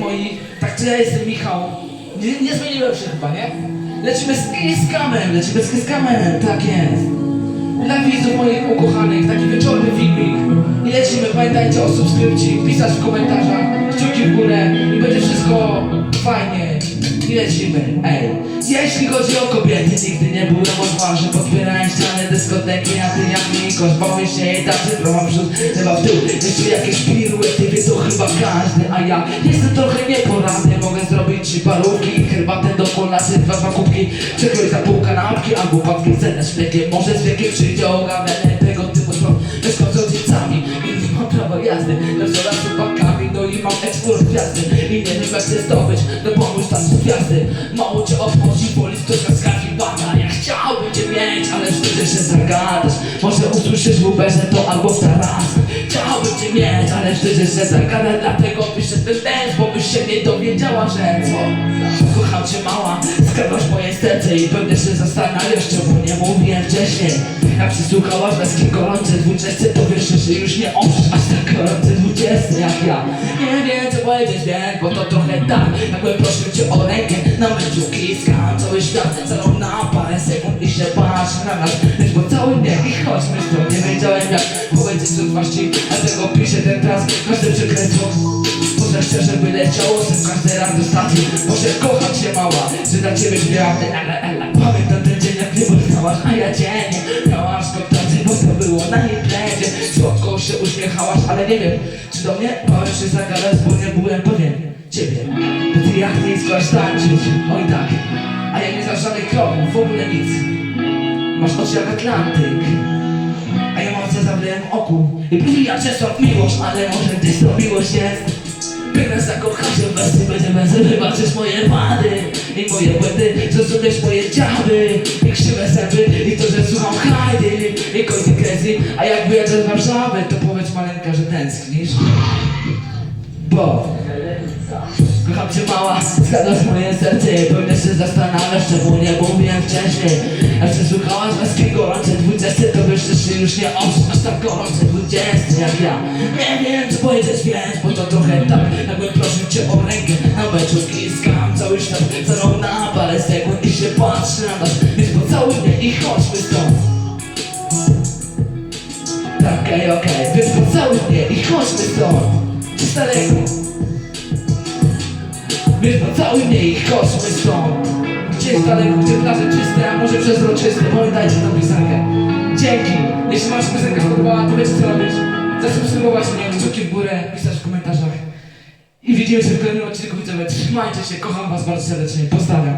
moi, tak to ja jestem Michał. Nie, nie zmieniłem się chyba, nie? Lecimy z Kiskamem, lecimy z Kiskamem, tak jest. Dla widzów moich ukochanych, taki wieczorny filmik. I lecimy, pamiętajcie o subskrypcji, pisać w komentarzach, kciuki w górę i będzie wszystko fajnie. I lecimy, ej. Jeśli chodzi o kobiety, nigdy nie byłem odważny Podpierałem ścianę dyskoteki, a ty jak Mikosz Boję się i tacy trochę przód, chyba w tył Jeszcze jakieś to chyba każdy A ja jestem trochę nieporadny. Mogę zrobić trzy parówki, herbatę do kolacji Dwa, kubki, przekrój za pół kanapki Albo płatki cenę z Może z wiekiem przyjdzie ogarnę tego typu spraw Mieszkam z rodzicami i nie mam prawa jazdy. Lecę z bakami, no i mam eksport gwiazdy. I nie wiem jak chcę zdobyć, no pomóż tam z gwiazdy. Mało cię obchodzi, boli ktoś na skargi bada Ja chciałbym cię mieć, ale wstydzę się zagadasz. Może usłyszysz w Uberze to albo w Mieć, ale wstydzę się zagadać Dlatego piszę ten dance, bo byś się nie dowiedziała, że co? Kocham cię mała, skarbasz moje serce i pewnie się zastanawiasz czemu nie mówiłem wcześniej. Jak przysłuchałaś weskiej gorącej dwudziestce to wiesz, że już nie oprzesz aż tak gorącej dwudziestce jak ja. Nie wiem co powiedzieć, wiem, bo to trochę tak. Jakbym prosił cię o rękę na meczu kiskam cały świat Zarą na parę sekund i się patrz na nas. Lecz po cały mnie i chodźmy stąd Piszę ten trans, każde przekleństwo Może szczerze by leciało każdy raz do stacji. Może kocham cię mała, że dla ciebie ale Pamiętam ten dzień jak nie poznałaś, a ja cię nie Miałaś kontakty, bo to było na imprezie. Słodko się uśmiechałaś, ale nie wiem Czy do mnie? Bałeś się zagadać, bo nie byłem pewien Ciebie, bo ty jak nie chcesz tańczyć Oj tak, a ja nie znasz żadnych kroków, w ogóle nic. Masz oczy jak Atlantyk a ja mocy zawlałem oku Jak często miłość, ale może gdzieś to miłość jest. Biegnę zakocham się w wersy, będzie bez wybaczysz moje wady I moje błędy, zrozumiesz moje dziady? I krzywe zęby, i to, że słucham Heidi I kończy crazy, a jak wyjadę z Warszawy To powiedz maleńka, że tęsknisz. Bo Cię mała, zgadzasz moje serce pewnie się zastanawiasz, czemu nie mówiłem wcześniej. Jak przesłuchałaś weskiej gorącej dwudziesty, to wiesz, że się już nie aż tak gorącej dwudziesty jak ja. Nie wiem, co powiedzieć, więc, bo to trochę tak, jakbym prosił cię o rękę. Na meczu kiskam cały świat, zarą na parę sekund i się patrzy na nas. Więc pocałuj mnie i chodźmy stąd. Tak, okej, okej, więc pocałuj mnie i chodźmy stąd. Czy starego pocałuj mnie i chodźmy stąd Gdzieś daleko, gdzie plaże czyste, a może przezroczyste? Pamiętajcie tę piosenkę. Dzięki! Jeśli wam się piosenka spodobała, to wiecie co robić Zasubskrybować mnie, kciuki w górę, pisać w komentarzach. I widzimy się w kolejnym odcinku widzowie. Trzymajcie się, kocham was bardzo serdecznie, pozdrawiam